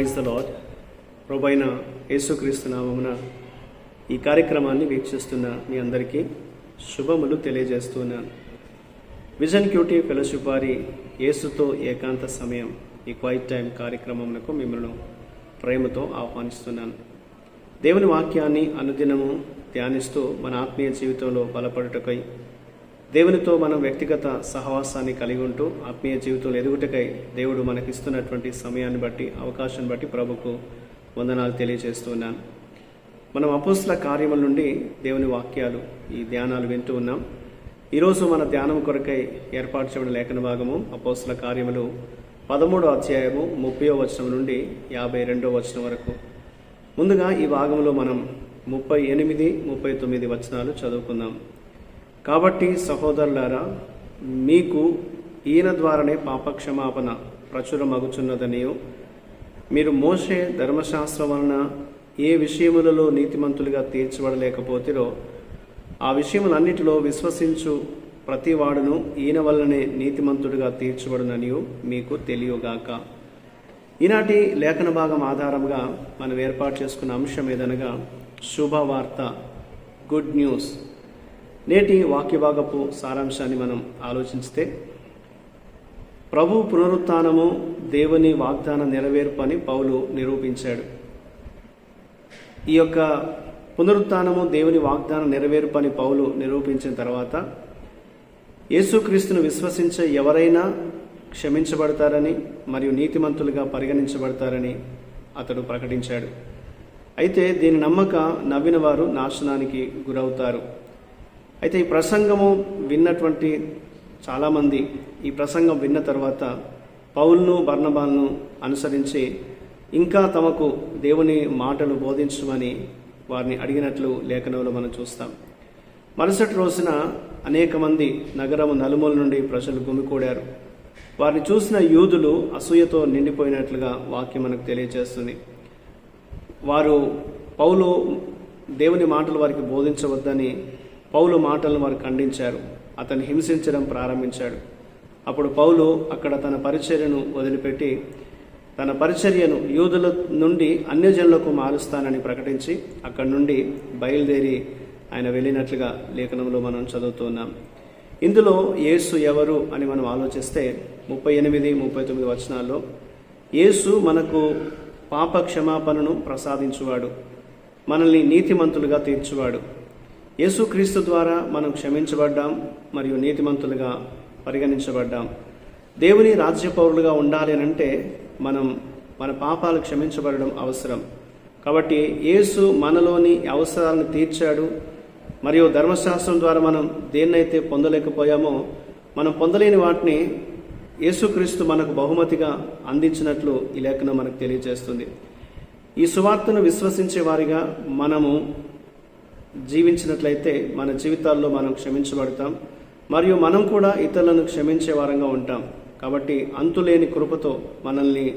Praise the lord ప్రభైన యేసుక్రీస్తు నామమున ఈ కార్యక్రమాన్ని వీక్షిస్తున్న మీ అందరికీ శుభములు తెలియజేస్తున్నాను. విజన్ క్యూటీ ఫెలోషిప్ వారి యేసుతో ఏకాంత సమయం ఈ క్వైట్ టైం కార్యక్రమమునకు మిమ్మల్ని ప్రేమతో ఆహ్వానిస్తున్నాను. దేవుని వాక్యాన్ని అనుదినము ధ్యానిస్తూ మన ఆత్మీయ జీవితంలో బలపడుటకై దేవునితో మనం వ్యక్తిగత సహవాసాన్ని కలిగి ఉంటూ ఆత్మీయ జీవితంలో ఎదుగుటకై దేవుడు మనకిస్తున్నటువంటి సమయాన్ని బట్టి అవకాశాన్ని బట్టి ప్రభుకు వందనాలు తెలియజేస్తున్నాను మనం అపోస్తుల కార్యముల నుండి దేవుని వాక్యాలు ఈ ధ్యానాలు వింటూ ఉన్నాం. ఈరోజు మన ధ్యానం కొరకై ఏర్పాటు చేయబడిన లేఖన భాగము అపోస్తుల కార్యములు పదమూడో అధ్యాయము ముప్పయో వచనం నుండి యాభై రెండో వచనం వరకు. ముందుగా ఈ భాగంలో మనం ముప్పై ఎనిమిది ముప్పై తొమ్మిది వచనాలు చదువుకుందాం. కాబట్టి సహోదరులారా మీకు ఈయన ద్వారానే పాపక్షమాపణ ప్రచురమగుచున్నదనియో. మీరు మోసే ధర్మశాస్త్రం వలన ఏ విషయములలో నీతిమంతులుగా తీర్చబడలేకపోతిరో ఆ విషయములన్నిటిలో విశ్వసించు ప్రతివాడును ఈయన వల్లనే నీతిమంతుడిగా తీర్చబడుననియు మీకు తెలియగాక. ఈనాటి లేఖన భాగం ఆధారంగా మనం ఏర్పాటు చేసుకున్న అంశం ఏదనగా శుభవార్త గుడ్ న్యూస్. నేటి వాక్యభాగపు సారాంశాన్ని మనం ఆలోచిస్తే ప్రభు పునరుత్నము దేవుని వాగ్దాన నెరవేర్పు అని పౌలు నిరూపించాడు. ఈ యొక్క పునరుత్నము దేవుని వాగ్దాన నెరవేర్పు అని పౌలు నిరూపించిన తర్వాత యేసుక్రీస్తును విశ్వసించే ఎవరైనా క్షమించబడతారని మరియు నీతిమంతులుగా పరిగణించబడతారని అతడు ప్రకటించాడు. అయితే దీని నమ్మక నవ్విన వారు నాశనానికి గురవుతారు. అయితే ఈ ప్రసంగము విన్నటువంటి చాలామంది ఈ ప్రసంగం విన్న తర్వాత పౌల్ను బర్ణబాల్ను అనుసరించి ఇంకా తమకు దేవుని మాటలు బోధించమని వారిని అడిగినట్లు లేఖనంలో మనం చూస్తాం. మరుసటి రోజున అనేక మంది నగరము నలుమూల నుండి ప్రజలు గుమికూడారు. వారిని చూసిన యూదులు అసూయతో నిండిపోయినట్లుగా వాక్యం మనకు తెలియజేస్తుంది. వారు పౌలు దేవుని మాటలు వారికి బోధించవద్దని పౌలు మాటలను వారు ఖండించారు. అతను హింసించడం ప్రారంభించాడు. అప్పుడు పౌలు అక్కడ తన పరిచర్యను వదిలిపెట్టి తన పరిచర్యను యూదుల నుండి అన్యజనులకు మారుస్తానని ప్రకటించి అక్కడి నుండి బయలుదేరి ఆయన వెళ్ళినట్లుగా లేఖనంలో మనం చదువుతున్నాం. ఇందులో యేసు ఎవరు అని మనం ఆలోచిస్తే ముప్పై ఎనిమిది ముప్పై తొమ్మిది వచనాల్లో యేసు మనకు పాప క్షమాపణను ప్రసాదించువాడు. మనల్ని నీతిమంతులుగా తీర్చువాడు. యేసుక్రీస్తు ద్వారా మనం క్షమించబడ్డాం మరియు నీతిమంతులుగా పరిగణించబడ్డాం. దేవుని రాజ్య పౌరులుగా ఉండాలి అంటే మనం మన పాపాలు క్షమించబడడం అవసరం. కాబట్టి యేసు మనలోని అవసరాలను తీర్చాడు. మరియు ధర్మశాస్త్రం ద్వారా మనం దేన్నైతే పొందలేకపోయామో మనం పొందలేని వాటిని యేసుక్రీస్తు మనకు బహుమతిగా అందించినట్లు ఈ లేఖనం మనకు తెలియజేస్తుంది. ఈ సువార్తను విశ్వసించే వారిగా మనము జీవించినట్లయితే మన జీవితాల్లో మనం క్షమించబడతాం. మరియు మనం కూడా ఇతరులను క్షమించే వారంగా ఉంటాం. కాబట్టి అంతులేని కృపతో మనల్ని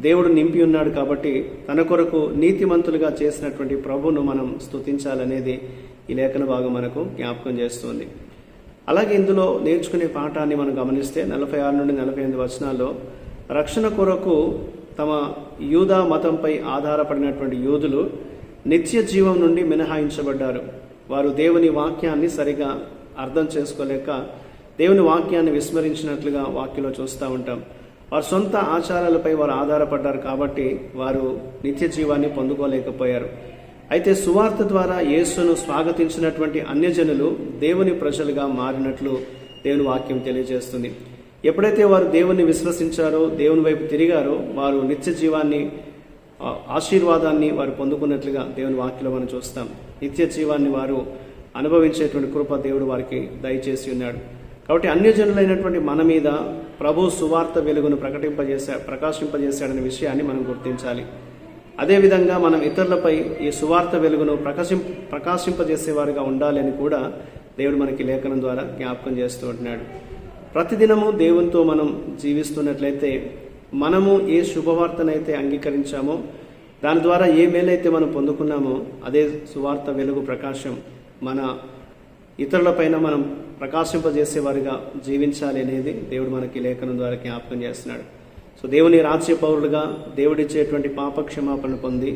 దేవుడు నింపి ఉన్నాడు కాబట్టి తన కొరకు నీతిమంతులుగా చేసినటువంటి ప్రభును మనం స్తుతించాలనేది ఈ లేఖన భాగం మనకు జ్ఞాపకం చేస్తుంది. అలాగే ఇందులో నేర్చుకునే పాఠాన్ని మనం గమనిస్తే నలభై ఆరు నుండి నలభై ఎనిమిది వచనాల్లో రక్షణ కొరకు తమ యూదా మతంపై ఆధారపడినటువంటి యూదులు నిత్య జీవం నుండి మినహాయించబడ్డారు. వారు దేవుని వాక్యాన్ని సరిగా అర్థం చేసుకోలేక దేవుని వాక్యాన్ని విస్మరించినట్లుగా వాక్యలో చూస్తూ ఉంటాం. వారి సొంత ఆచారాలపై వారు ఆధారపడ్డారు కాబట్టి వారు నిత్య జీవాన్ని పొందుకోలేకపోయారు. అయితే సువార్త ద్వారా యేసును స్వాగతించినటువంటి అన్యజనులు దేవుని ప్రజలుగా మారినట్లు దేవుని వాక్యం తెలియజేస్తుంది. ఎప్పుడైతే వారు దేవుని విశ్వసించారో దేవుని వైపు తిరిగారో వారు నిత్య జీవాన్ని ఆశీర్వాదాన్ని వారు పొందుకున్నట్లుగా దేవుని వాక్యలో మనం చూస్తాం. నిత్య జీవాన్ని వారు అనుభవించేటువంటి కృప దేవుడు వారికి దయచేసి ఉన్నాడు. కాబట్టి అన్యజనులైనటువంటి మన మీద ప్రభు సువార్త వెలుగును ప్రకటింపజేశా ప్రకాశింపజేశాడనే విషయాన్ని మనం గుర్తించాలి. అదేవిధంగా మనం ఇతరులపై ఈ సువార్త వెలుగును ప్రకాశిం ప్రకాశింపజేసేవారుగా ఉండాలి అని కూడా దేవుడు మనకి లేఖనం ద్వారా జ్ఞాపకం చేస్తూ ఉంటున్నాడు. ప్రతిదినము దేవునితో మనం జీవిస్తున్నట్లయితే మనము ఏ శుభవార్తనైతే అంగీకరించామో దాని ద్వారా ఏ మేలైతే మనం పొందుకున్నామో అదే సువార్త వెలుగు ప్రకాశం మన ఇతరులపైన మనం ప్రకాశింపజేసేవారిగా జీవించాలి అనేది దేవుడు మనకి లేఖనం ద్వారా జ్ఞాపకం చేస్తున్నాడు. సో దేవుని రాజ్య పౌరులుగా దేవుడిచ్చేటువంటి పాపక్షమాపణ పొంది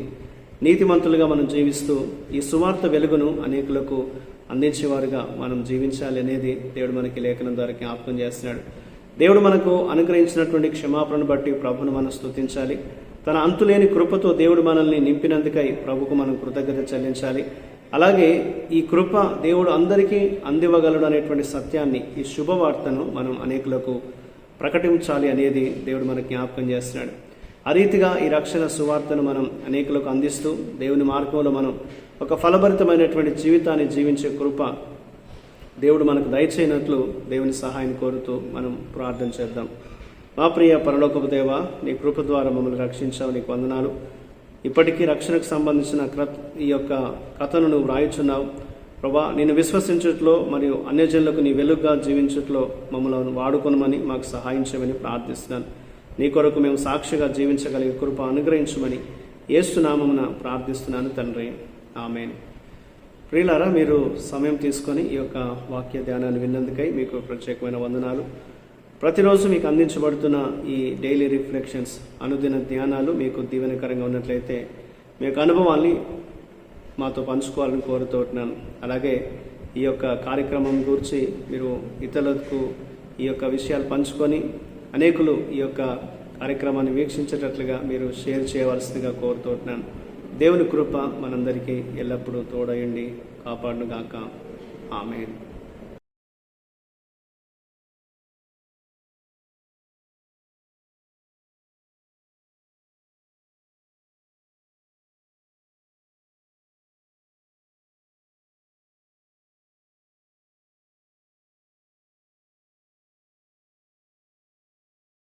నీతిమంతులుగా మనం జీవిస్తూ ఈ సువార్త వెలుగును అనేకులకు అందించేవారుగా మనం జీవించాలి అనేది దేవుడు మనకి లేఖనం ద్వారా జ్ఞాపకం చేస్తున్నాడు. దేవుడు మనకు అనుగ్రహించినటువంటి క్షమాపణను బట్టి ప్రభును మనం స్తుతించాలి. తన అంతులేని కృపతో దేవుడు మనల్ని నింపినందుకై ప్రభుకు మనం కృతజ్ఞత చెల్లించాలి. అలాగే ఈ కృప దేవుడు అందరికీ అందివ్వగలడు అనేటువంటి సత్యాన్ని ఈ శుభవార్తను మనం అనేకులకు ప్రకటించాలి అనేది దేవుడు మనకు జ్ఞాపకం చేస్తున్నాడు. ఆ రీతిగా ఈ రక్షణ సువార్తను మనం అనేకులకు అందిస్తూ దేవుని మార్గంలో మనం ఒక ఫలభరితమైనటువంటి జీవితాన్ని జీవించే కృప దేవుడు మనకు దయచేయనట్లు దేవుని సహాయం కోరుతూ మనం ప్రార్థన చేద్దాం. మా ప్రియ పరలోకపు దేవ నీ కృప ద్వారా మమ్మల్ని రక్షించావు నీకు వందనాలు. ఇప్పటికీ రక్షణకు సంబంధించిన క్రత్ ఈ యొక్క కథను నువ్వు వ్రాయుచున్నావు. ప్రభా నేను విశ్వసించట్లో మరియు అన్యజనులకు నీ వెలుగుగా జీవించట్లో మమ్మల్ని వాడుకొనమని మాకు సహాయం చేయమని ప్రార్థిస్తున్నాను. నీ కొరకు మేము సాక్షిగా జీవించగలిగే కృప అనుగ్రహించమని ఏసునామమున ప్రార్థిస్తున్నాను తండ్రి. ఆమెను. ప్రియులారా మీరు సమయం తీసుకొని ఈ యొక్క వాక్య ధ్యానాన్ని విన్నందుకై మీకు ప్రత్యేకమైన వందనాలు. ప్రతిరోజు మీకు అందించబడుతున్న ఈ డైలీ రిఫ్లెక్షన్స్ అనుదిన ధ్యానాలు మీకు దీవెనకరంగా ఉన్నట్లయితే మీ యొక్క అనుభవాల్ని మాతో పంచుకోవాలని కోరుతున్నాను అలాగే ఈ యొక్క కార్యక్రమం గురించి మీరు ఇతరులకు ఈ యొక్క విషయాలు పంచుకొని అనేకులు ఈ యొక్క కార్యక్రమాన్ని వీక్షించేటట్లుగా మీరు షేర్ చేయవలసిందిగా కోరుతున్నాను దేవుని కృప మనందరికీ ఎల్లప్పుడూ తోడయండి. కాపాడునుగాక. ఆమె